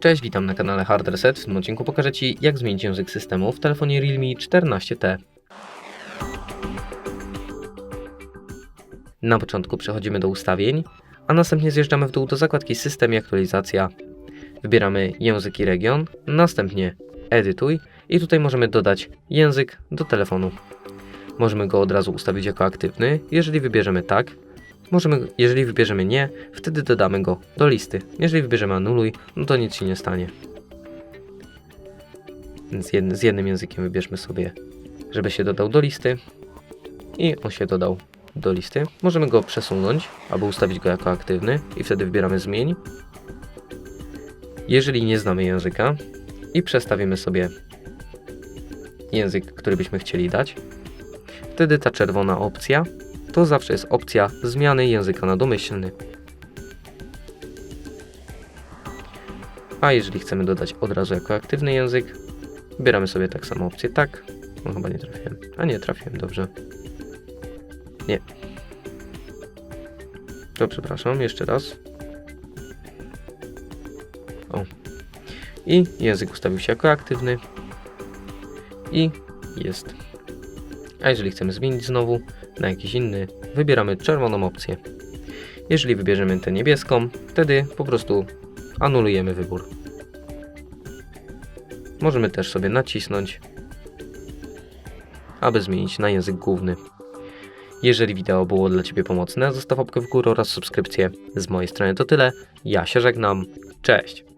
Cześć, witam na kanale Hard Reset. W tym odcinku pokażę Ci, jak zmienić język systemu w telefonie Realme 14T. Na początku przechodzimy do ustawień, a następnie zjeżdżamy w dół do zakładki System i aktualizacja. Wybieramy język i region, następnie edytuj i tutaj możemy dodać język do telefonu. Możemy go od razu ustawić jako aktywny, jeżeli wybierzemy tak. Możemy, jeżeli wybierzemy nie, wtedy dodamy go do listy. Jeżeli wybierzemy anuluj, no to nic się nie stanie. Więc z jednym językiem wybierzmy sobie, żeby się dodał do listy i on się dodał do listy. Możemy go przesunąć albo ustawić go jako aktywny i wtedy wybieramy zmień. Jeżeli nie znamy języka i przestawimy sobie język, który byśmy chcieli dać, wtedy ta czerwona opcja to zawsze jest opcja zmiany języka na domyślny. A jeżeli chcemy dodać od razu jako aktywny język, wybieramy sobie tak samo opcję tak. No chyba nie trafiłem. A nie, trafiłem, dobrze. Nie. To przepraszam, jeszcze raz. O. I język ustawił się jako aktywny. I jest. A jeżeli chcemy zmienić znowu na jakiś inny, wybieramy czerwoną opcję. Jeżeli wybierzemy tę niebieską, wtedy po prostu anulujemy wybór. Możemy też sobie nacisnąć, aby zmienić na język główny. Jeżeli wideo było dla Ciebie pomocne, zostaw łapkę w górę oraz subskrypcję. Z mojej strony to tyle. Ja się żegnam. Cześć!